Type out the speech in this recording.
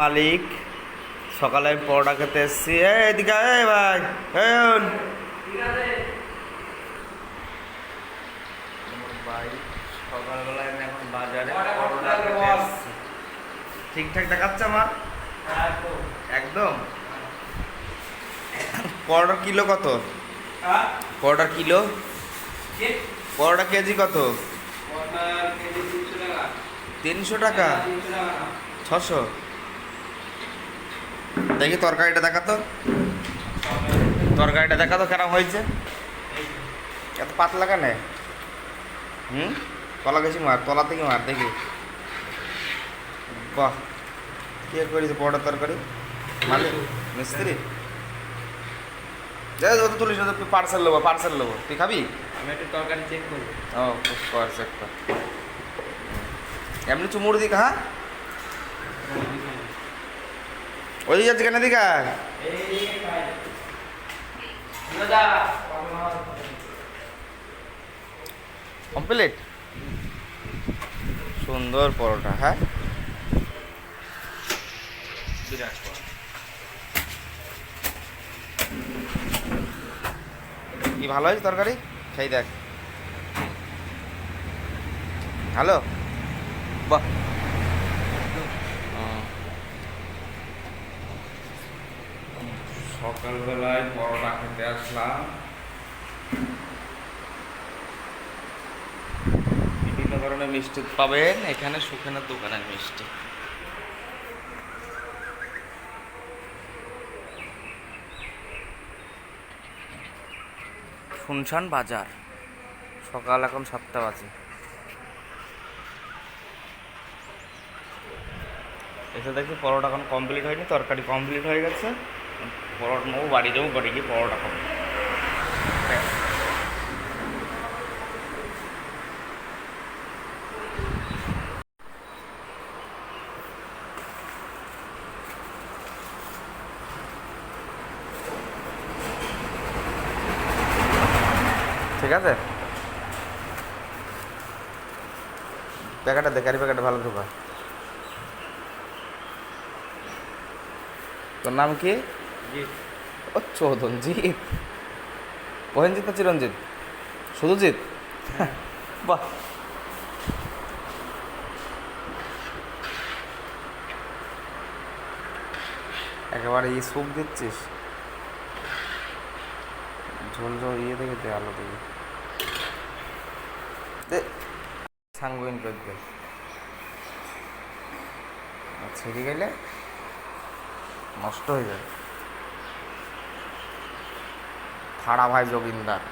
মালিক, সকালে আমি পরোটা খেতে এসেছি। এদিকে এই ভাই সকালবেলায় আমি এখন বাজারে পরোটা খেতে। ঠিকঠাক দেখাচ্ছে আমার একদম। পরোটার কিলো কত? পরোটার কিলো? পরোটা কেজি কত? তিনশো টাকা? ছশো? দেখি তরকারিটা দেখাতো তরকারিটা দেখাতো কেমন হয়েছে? এত পাতলা কেন? হুম? তলা গেছি মার তলা থেকে মার দেখি। বাহ কে করেছে বড় তরকারি? মালিক? মিস্ত্রি? যাই ও তো তুলিস না তুই পার্সেল নেব পার্সেল নেব। তুই খাবি? আমি একটু তরকারি চেক করব। ও কর চেক কর এমনি চুমুর দিক হ্যাঁ? ওই যাচ্ছে কেন দিকা কমপ্লিট? সুন্দর পরোটা হ্যাঁ? কি ভালো হয়েছে তরকারি? খাই দেখ। হ্যালো? বাহ। সকালবেলায় পরোটা খেতে আসলাম। বিভিন্ন ধরনের মিষ্টি পাবেন, এখানে সুখেনের দোকানের মিষ্টি। শুনশান বাজার, সকাল এখন সাতটা বাজে। এসে দেখি পরোটা এখন কমপ্লিট হয়নি, তরকারি কমপ্লিট হয়ে গেছে। বাড়ি যাব বাড়ি গিয়ে পরোটা খাব ঠিক আছে? প্যাকেটটা দে ক্যারি প্যাকেটটা ভালো ঢোকা। তোর নাম কি? ও চৌধনজিৎ প্রহেনজিৎ না চিরঞ্জিত শুধু জিৎ বাহ। একেবারে এই স্যুপ দিচ্ছিস? ঝোল ঝোল ইয়ে দেখে দে আলো দেখে। দে। সাঙ্গুইন করে দে। আর ছেড়ে গেলে নষ্ট হয়ে যাবে। থাড়া ভাই যোগিন্দার